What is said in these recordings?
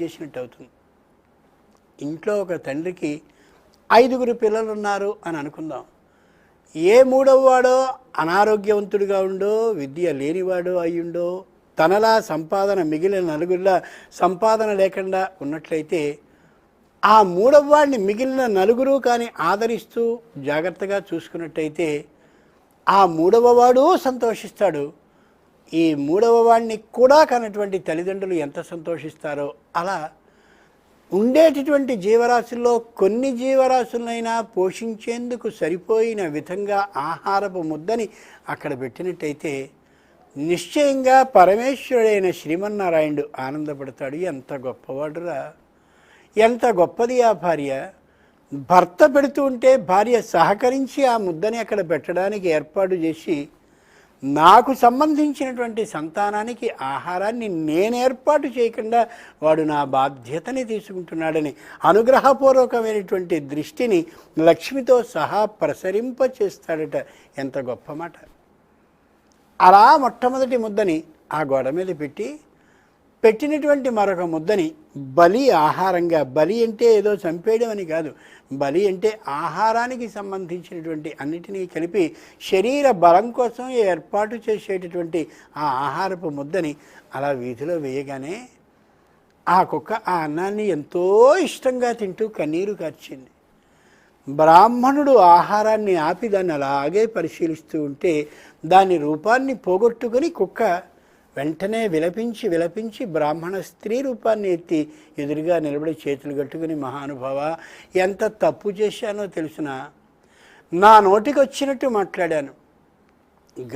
చేసినట్టు అవుతుంది. ఇంట్లో ఒక తండ్రికి ఐదుగురు పిల్లలు ఉన్నారు అని అనుకుందాం. ఏ మూడవ వాడో అనారోగ్యవంతుడిగా ఉండో విద్య లేనివాడో అయ్యుండో తనలా సంపాదన మిగిలిన నలుగురిలా సంపాదన లేకుండా ఉన్నట్లయితే ఆ మూడవ వాడిని మిగిలిన నలుగురు కానీ ఆదరిస్తూ జాగ్రత్తగా చూసుకున్నట్టయితే ఆ మూడవ వాడు సంతోషిస్తాడు. ఈ మూడవ వాడిని కూడా కానటువంటి తల్లిదండ్రులు ఎంత సంతోషిస్తారో అలా ఉండేటటువంటి జీవరాశుల్లో కొన్ని జీవరాశులైనా పోషించేందుకు సరిపోయిన విధంగా ఆహారపు ముద్దని అక్కడ పెట్టినట్టయితే నిశ్చయంగా పరమేశ్వరుడైన శ్రీమన్నారాయణుడు ఆనందపడతాడు. ఎంత గొప్పవాడురా. ఎంత గొప్పది ఆ భార్య. భర్త పెడుతూ ఉంటే భార్య సహకరించి ఆ ముద్దని అక్కడ పెట్టడానికి ఏర్పాటు చేసి నాకు సంబంధించినటువంటి సంతానానికి ఆహారాన్ని నేను ఏర్పాటు చేయకుండా వాడు నా బాధ్యతని తీసుకుంటున్నాడని అనుగ్రహపూర్వకమైనటువంటి దృష్టిని లక్ష్మితో సహా ప్రసరింప చేస్తాడట. ఎంత గొప్ప మాట. అలా మొట్టమొదటి ముద్దని ఆ గోడ మీద పెట్టి పెట్టినటువంటి మరొక ముద్దని బలి ఆహారంగా బలి అంటే ఏదో చంపేయడం అని కాదు. బలి అంటే ఆహారానికి సంబంధించినటువంటి అన్నిటినీ కలిపి శరీర బలం కోసం ఏర్పాటు చేసేటటువంటి ఆ ఆహారపు ముద్దని అలా వీధిలో వేయగానే ఆ కుక్క ఆ అన్నాన్ని ఎంతో ఇష్టంగా తింటూ కన్నీరు కార్చింది. బ్రాహ్మణుడు ఆహారాన్ని ఆపి దాన్ని అలాగే పరిశీలిస్తూ ఉంటే దాని రూపాన్ని పోగొట్టుకుని కుక్క వెంటనే విలపించి విలపించి బ్రాహ్మణ స్త్రీ రూపాన్ని ఎత్తి ఎదురుగా నిలబడి చేతులు కట్టుకుని మహానుభావ ఎంత తప్పు చేశానో తెలుసునా? నా నోటికి వచ్చినట్టు మాట్లాడాను.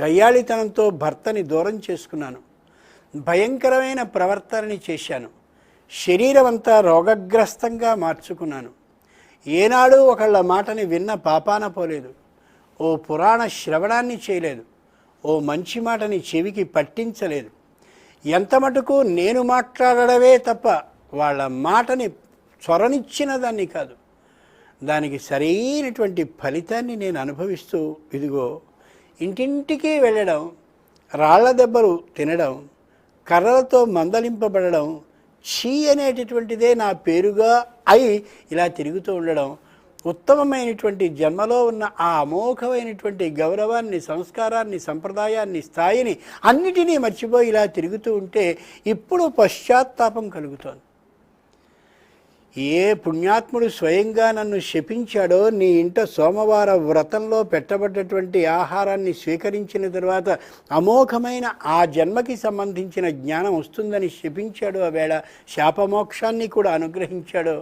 గయ్యాళితనంతో భర్తని దూరం చేసుకున్నాను. భయంకరమైన ప్రవర్తనని చేశాను. శరీరం అంతా రోగగ్రస్తంగా మార్చుకున్నాను. ఏనాడు ఒకళ్ళ మాటని విన్న పాపాన పోలేదు. ఓ పురాణ శ్రవణాన్ని చేయలేదు. ఓ మంచి మాటని చెవికి పట్టించలేదు. ఎంత మటుకు నేను మాట్లాడడమే తప్ప వాళ్ళ మాటని చొరనిచ్చిన దాన్ని కాదు. దానికి సరైనటువంటి ఫలితాన్ని నేను అనుభవిస్తూ ఇదిగో ఇంటింటికి వెళ్ళడం రాళ్ళ దెబ్బలు తినడం కర్రలతో మందలింపబడడం చీ అనేటటువంటిదే నా పేరుగా అయి ఇలా తిరుగుతూ ఉండడం ఉత్తమమైనటువంటి జన్మలో ఉన్న ఆ అమోఘమైనటువంటి గౌరవాన్ని సంస్కారాన్ని సంప్రదాయాన్ని స్థాయిని అన్నిటినీ మర్చిపోయి ఇలా తిరుగుతూ ఉంటే ఇప్పుడు పశ్చాత్తాపం కలుగుతోంది. ఏ పుణ్యాత్ముడు స్వయంగా నన్ను శపించాడో నీ ఇంట సోమవార వ్రతంలో పెట్టబడ్డటువంటి ఆహారాన్ని స్వీకరించిన తర్వాత అమోఘమైన ఆ జన్మకి సంబంధించిన జ్ఞానం వస్తుందని శపించాడు ఆ వేళ శాపమోక్షాన్ని కూడా అనుగ్రహించాడు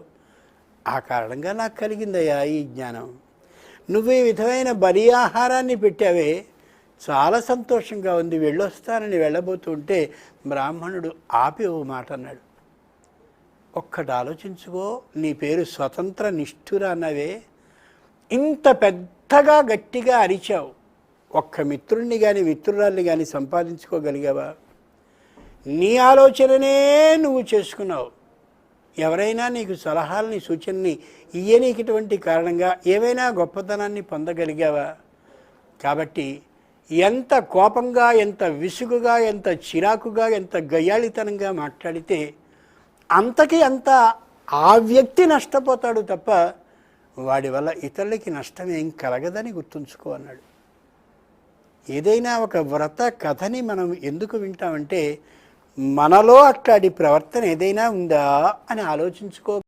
ఆ కారణంగా నాకు కలిగిందయ్యా ఈ జ్ఞానం. నువ్వు ఈ విధమైన బలి ఆహారాన్ని పెట్టావే. చాలా సంతోషంగా ఉంది. వెళ్ళొస్తానని వెళ్ళబోతుంటే బ్రాహ్మణుడు ఆపి ఓ మాట అన్నాడు. ఒక్కటి ఆలోచించుకో నీ పేరు స్వతంత్ర నిష్ఠుర అన్నవే. ఇంత పెద్దగా గట్టిగా అరిచావు. ఒక్క మిత్రుణ్ణి కానీ మిత్రురాల్ని కానీ సంపాదించుకోగలిగావా? నీ ఆలోచననే నువ్వు చేసుకున్నావు. ఎవరైనా నీకు సలహాలని సూచనని ఇయ్యనీకిటువంటి కారణంగా ఏవైనా గొప్పతనాన్ని పొందగలిగావా? కాబట్టి ఎంత కోపంగా ఎంత విసుగుగా ఎంత చిరాకుగా ఎంత గయ్యాళితనంగా మాట్లాడితే అంతకి అంత ఆ వ్యక్తి నష్టపోతాడు తప్ప వాడి వల్ల ఇతరులకి నష్టం ఏం కలగదని గుర్తుంచుకో అన్నాడు. ఏదైనా ఒక వ్రత కథని మనం ఎందుకు వింటామంటే మనలో అట్లాంటి ప్రవర్తన ఏదైనా ఉందా అని ఆలోచించుకో